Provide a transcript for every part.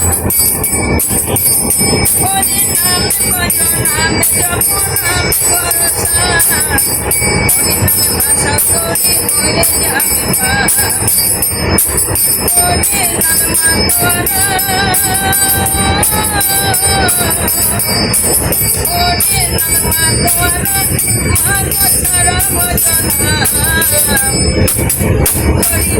হরি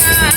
নাম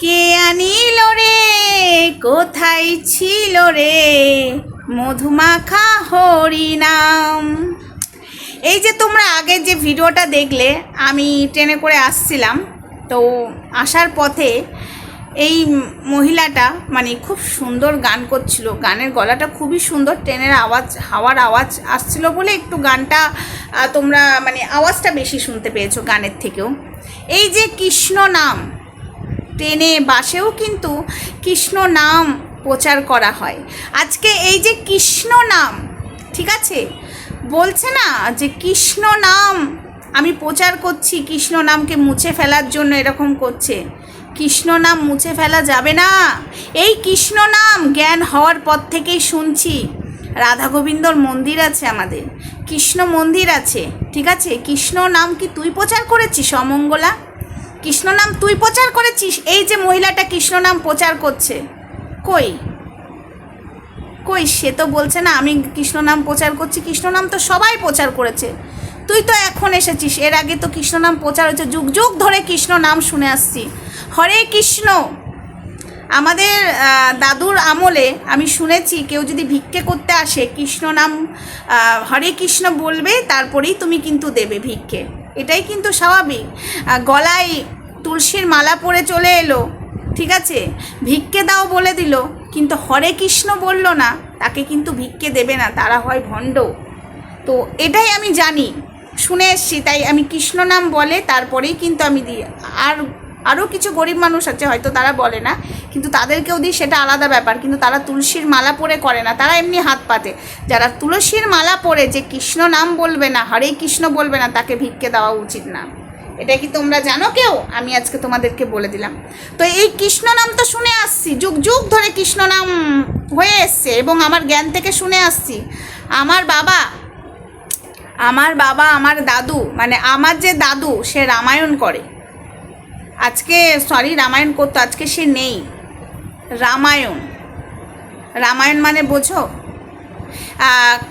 কে আনিল রে? কোথায় ছিল রে? মধুমাখা হরিনাম। এই যে তোমরা আগে যে ভিডিওটা দেখলে, আমি ট্রেনে করে আসছিলাম। তো আসার পথে এই মহিলাটা মানে খুব সুন্দর গান করছিল। গানের গলাটা খুবই সুন্দর ট্রেনের আওয়াজ, হাওয়ার আওয়াজ আসছিল বলে একটু গানটা তোমরা মানে আওয়াজটা বেশি শুনতে পেয়েছ গানের থেকেও। এই যে কৃষ্ণ নাম ট্রেনে বাসেও কিন্তু কৃষ্ণ নাম প্রচার করা হয়। আজকে এই যে কৃষ্ণ নাম, ঠিক আছে? বলছে না যে কৃষ্ণ নাম আমি প্রচার করছি, কৃষ্ণ নামকে মুছে ফেলার জন্য এরকম করছে। কৃষ্ণ নাম মুছে ফেলা যাবে না। এই কৃষ্ণ নাম জ্ঞান হওয়ার পর থেকেই শুনছি। রাধা গোবিন্দর মন্দির আছে আমাদের। কৃষ্ণ মন্দির আছে, ঠিক আছে? কৃষ্ণ নাম কি তুই প্রচার করেছিস, অমঙ্গলা? কৃষ্ণ নাম তুই প্রচার করেছিস? এই যে মহিলাটা কৃষ্ণ নাম প্রচার করছে, কই? কই সে তো বলছে না, আমি কৃষ্ণ নাম প্রচার করছি, কৃষ্ণ নাম তো সবাই প্রচার করেছে। তুই তো এখন এসেছিস। এর আগে তো কৃষ্ণ নাম প্রচার হয়েছে। যুগ যুগ ধরে কৃষ্ণ নাম শুনে আসছি। হরে কৃষ্ণ। আমাদের দাদুর আমলে আমি শুনেছি, কেউ যদি ভিক্ষে করতে আসে, কৃষ্ণ নাম হরে কৃষ্ণ বলবে, তারপরেই তুমি কিন্তু দেবে ভিক্ষে। এটাই কিন্তু স্বাভাবিক। গলায় তুলসীর মালা পরে চলে এলো, ঠিক আছে? ভিক্ষে দাও বলে দিল, কিন্তু হরে কৃষ্ণ বলল না, তাকে কিন্তু ভিক্ষে দেবে না, তারা হয় ভণ্ড। তো এটাই আমি জানি। শুনে এসছি, তাই আমি কৃষ্ণ নাম বলে তারপরেই কিন্তু আমি দিই। আর আরও কিছু গরিব মানুষ আছে, হয়তো তারা বলে না, কিন্তু তাদেরকেও দিই, সেটা আলাদা ব্যাপার। কিন্তু তারা তুলসীর মালা পরে করে না, তারা এমনি হাত পাতে। যারা তুলসীর মালা পরে যে কৃষ্ণ নাম বলবে না, হরে কৃষ্ণ বলবে না, তাকে ভিক্ষে দেওয়া উচিত না। এটা কি তোমরা জানো কেউ? আমি আজকে তোমাদেরকে বলে দিলাম। তো এই কৃষ্ণ নাম তো শুনে আসছি, যুগ যুগ ধরে কৃষ্ণ নাম হয়ে এসছে, এবং আমার জ্ঞান থেকে শুনে আসছি। আমার বাবা আমার বাবা, আমার দাদু মানে আমার যে দাদু, সে রামায়ণ করে। আজকে সরি রামায়ণ করতো, আজকে সে নেই। রামায়ণ। রামায়ণ মানে বোঝো?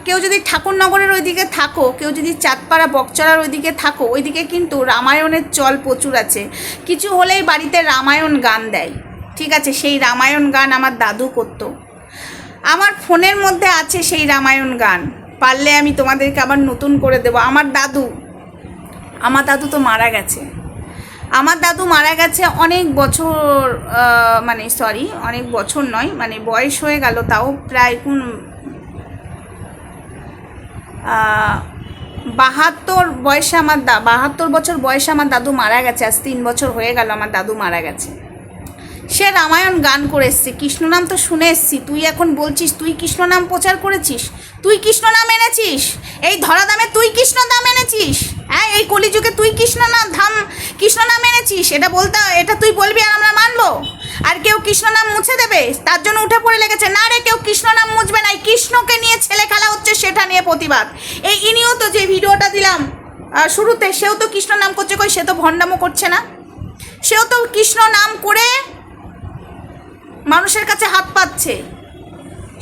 কেউ যদি ঠাকুরনগরের ওইদিকে থাকো, কেউ যদি চাঁদপাড়া বকচড়ার ওইদিকে থাকো, ওইদিকে কিন্তু রামায়ণের চল প্রচুর আছে। কিছু হলেই বাড়িতে রামায়ণ গান দেয়। ঠিক আছে, সেই রামায়ণ গান আমার দাদু করতো। আমার ফোনের মধ্যে আছে সেই রামায়ণ গান। পারলে আমি তোমাদেরকে আবার নতুন করে দেবো। আমার দাদু আমার দাদু তো মারা গেছে। আমার দাদু মারা গেছে অনেক বছর মানে সরি অনেক বছর নয় মানে বয়স হয়ে গেল তাও প্রায় কোন বাহাত্তর বয়সে আমার দা, বাহাত্তর বছর বয়সে আমার দাদু মারা গেছে, আজ তিন বছর হয়ে গেল আমার দাদু মারা গেছে। সে রামায়ণ গান করে এসছে। কৃষ্ণ নাম তো শুনে এসছি। তুই এখন বলছিস, তুই কৃষ্ণ নাম প্রচার করেছিস? তুই কৃষ্ণ নাম এনেছিস? এই ধরা দামে তুই কৃষ্ণ নাম এনেছিস? হ্যাঁ এই কলিযুগে তুই কৃষ্ণ নাম ধাম, কৃষ্ণ নাম এনেছিস? এটা বলতে, এটা তুই বলবি আর আমরা মানবো? আর কেউ কৃষ্ণ নাম মুছে দেবে? তার জন্য উঠে পড়ে লেগেছে। না রে, কেউ কৃষ্ণ নাম মুছবে না। কৃষ্ণকে নিয়ে ছেলে খেলা হচ্ছে, সেটা নিয়ে প্রতিবাদ। এই ইনিও তো যে ভিডিওটা দিলাম শুরুতে, সেও তো কৃষ্ণ নাম করছে কই, সে তো ভণ্ডামো করছে না। সেও তো কৃষ্ণ নাম করে মানুষের কাছে হাত পাচ্ছে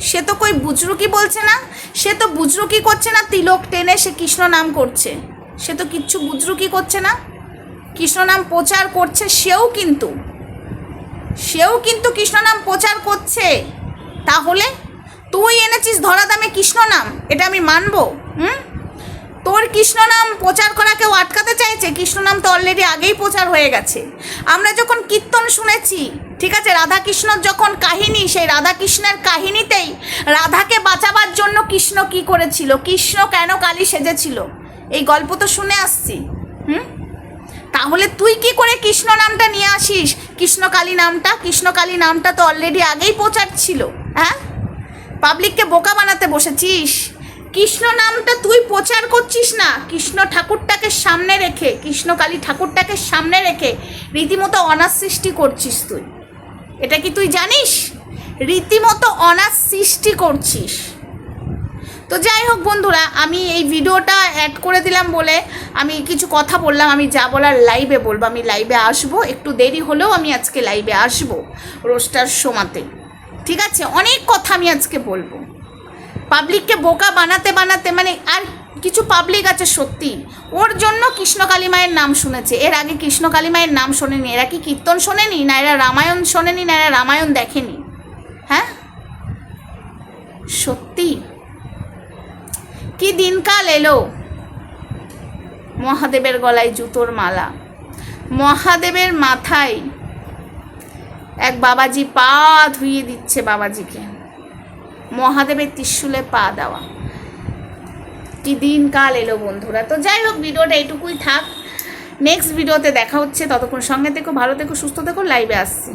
সে তো কই বুজরুকি বলছে না? সে তো বুজরুকি করছে না, তিলক টেনে সে কৃষ্ণ নাম করছে। সে তো কিচ্ছু বুজরুকি করছে না। কৃষ্ণ নাম প্রচার করছে সেও কিন্তু। সেও কিন্তু কৃষ্ণ নাম প্রচার করছে। তাহলে তুই এনেছিস ধরা দামে কৃষ্ণ নাম, এটা আমি মানবো, হুম? তোর কৃষ্ণ নাম প্রচার করা কেউ আটকাতে চাইছে? কৃষ্ণ নাম তো অলরেডি আগেই প্রচার হয়ে গেছে। আমরা যখন কীর্তন শুনেছি, ঠিক আছে রাধা কৃষ্ণর যখন কাহিনী, সেই রাধা কৃষ্ণের কাহিনীতেই রাধাকে বাঁচাবার জন্য কৃষ্ণ কি করেছিল? কৃষ্ণ কেন কালী সেজেছিল? এই গল্প তো শুনে আসছি, হুম? তাহলে তুই কি করে কৃষ্ণ নামটা নিয়ে আসিস? কৃষ্ণকালী নামটা? কৃষ্ণকালী নামটা তো অলরেডি আগেই প্রচার ছিল হ্যাঁ? পাবলিককে বোকা বানাতে বসেছিস? কৃষ্ণ নামটা তুই প্রচার করছিস না? কৃষ্ণ ঠাকুরটাকে সামনে রেখে কৃষ্ণকালী ঠাকুরটাকে সামনে রেখে রীতিমতো অনার সৃষ্টি করছিস তুই। এটা কি তুই জানিস? রীতিমতো অনার সৃষ্টি করছিস। তো যাই হোক বন্ধুরা, আমি এই ভিডিওটা অ্যাড করে দিলাম বলে আমি কিছু কথা বললাম, আমি যা বলার লাইভে বলব, আমি লাইভে আসব। একটু দেরি হলেও আমি আজকে লাইভে আসব রোস্টার শোমাতে ঠিক আছে? অনেক কথা আমি আজকে বলব। পাবলিককে বোকা বানাতে বানাতে মানে আর কিছু পাবলিক আছে সত্যি। ওর জন্য কৃষ্ণকালী মায়ের নাম শুনেছে। এর আগে কৃষ্ণকালী মায়ের নাম শোনেনি। এরা কি কীর্তন শোনেনি? না এরা রামায়ণ শোনেনি, না এরা রামায়ণ দেখেনি? হ্যাঁ? সত্যি? কি দিনকাল এলো? মহাদেবের গলায় জুতোর মালা। মহাদেবের মাথায় এক বাবাজি পা ধুইয়ে দিচ্ছে বাবাজিকে। মহাদেবের ত্রিশুলে পা দেওয়া। কি দিনকাল এলো বন্ধুরা। তো যাই হোক, ভিডিওটা এইটুকুই থাক। নেক্সট ভিডিওতে দেখা হচ্ছে। ততক্ষণ সঙ্গে থেকো, ভালো থেকো, সুস্থ থেকো। লাইভে আসছি।